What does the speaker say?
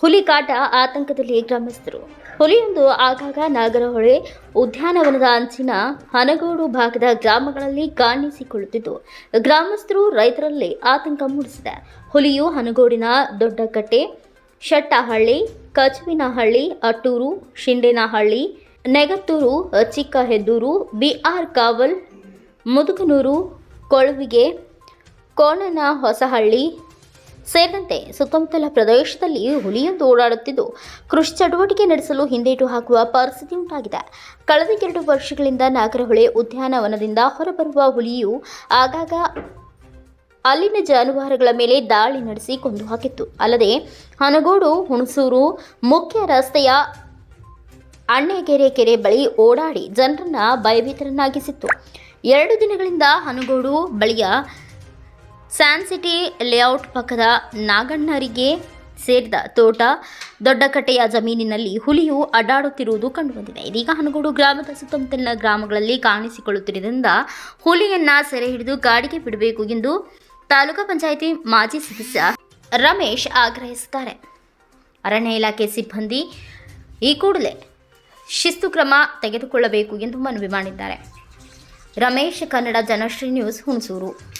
ಹುಲಿ ಕಾಟ ಆತಂಕದಲ್ಲಿ ಗ್ರಾಮಸ್ಥರು. ಹುಲಿಯೊಂದು ಆಗಾಗ ನಾಗರಹೊಳೆ ಉದ್ಯಾನವನದ ಅಂಚಿನ ಹನಗೋಡು ಭಾಗದ ಗ್ರಾಮಗಳಲ್ಲಿ ಕಾಣಿಸಿಕೊಳ್ಳುತ್ತಿದ್ದು, ಗ್ರಾಮಸ್ಥರು ರೈತರಲ್ಲಿ ಆತಂಕ ಮೂಡಿಸಿದೆ. ಹುಲಿಯು ಹನಗೋಡಿನ ದೊಡ್ಡಕಟ್ಟೆ, ಶಟ್ಟಹಳ್ಳಿ, ಕಚುವಿನಹಳ್ಳಿ, ಅಟ್ಟೂರು, ಶಿಂಡೇನಹಳ್ಳಿ, ನೆಗತ್ತೂರು, ಚಿಕ್ಕಹೆದ್ದೂರು, ಬಿಆರ್ ಕಾವಲ್, ಮುದುಕನೂರು, ಕೊಳವಿಗೆ ಕೋಣನ ಹೊಸಹಳ್ಳಿ ಸೇರಿದಂತೆ ಸುತ್ತಮುತ್ತಲ ಪ್ರದೇಶದಲ್ಲಿ ಹುಲಿಯೊಂದು ಓಡಾಡುತ್ತಿದ್ದು, ಕೃಷಿ ಚಟುವಟಿಕೆ ನಡೆಸಲು ಹಿಂದೇಟು ಹಾಕುವ ಪರಿಸ್ಥಿತಿ ಉಂಟಾಗಿದೆ. ಕಳೆದ ಎರಡು ವರ್ಷಗಳಿಂದ ನಾಗರಹೊಳೆ ಉದ್ಯಾನವನದಿಂದ ಹೊರಬರುವ ಹುಲಿಯು ಆಗಾಗ ಅಲ್ಲಿನ ಜಾನುವಾರುಗಳ ಮೇಲೆ ದಾಳಿ ನಡೆಸಿ ಕೊಂದು ಹಾಕಿತ್ತು. ಅಲ್ಲದೆ, ಹನಗೋಡು, ಹುಣಸೂರು, ಮುಖ್ಯ ರಸ್ತೆಯ ಅಣ್ಣೆಗೆರೆ ಕೆರೆ ಬಳಿ ಓಡಾಡಿ ಜನರನ್ನ ಭಯಭೀತರನ್ನಾಗಿಸಿತ್ತು. ಎರಡು ದಿನಗಳಿಂದ ಹನಗೋಡು ಬಳಿಯ ಸ್ಯಾನ್ ಸಿಟಿ ಲೇಔಟ್ ಪಕ್ಕದ ನಾಗಣ್ಣರಿಗೆ ಸೇರಿದ ತೋಟ, ದೊಡ್ಡಕಟ್ಟೆಯ ಜಮೀನಿನಲ್ಲಿ ಹುಲಿಯು ಅಡ್ಡಾಡುತ್ತಿರುವುದು ಕಂಡುಬಂದಿದೆ. ಇದೀಗ ಹನಗೋಡು ಗ್ರಾಮದ ಸುತ್ತಮುತ್ತಲಿನ ಗ್ರಾಮಗಳಲ್ಲಿ ಕಾಣಿಸಿಕೊಳ್ಳುತ್ತಿರುವುದರಿಂದ ಹುಲಿಯನ್ನ ಸೆರೆ ಹಿಡಿದು ಗಾಡಿಗೆ ಬಿಡಬೇಕು ಎಂದು ತಾಲೂಕು ಪಂಚಾಯಿತಿ ಮಾಜಿ ಸದಸ್ಯ ರಮೇಶ್ ಆಗ್ರಹಿಸುತ್ತಾರೆ. ಅರಣ್ಯ ಇಲಾಖೆ ಸಿಬ್ಬಂದಿ ಈ ಕೂಡಲೇ ಶಿಸ್ತು ಕ್ರಮ ತೆಗೆದುಕೊಳ್ಳಬೇಕು ಎಂದು ಮನವಿ ಮಾಡಿದ್ದಾರೆ. ರಮೇಶ್ ಕನ್ನಡ ಜನಶ್ರೀ ನ್ಯೂಸ್ ಹುಣಸೂರು.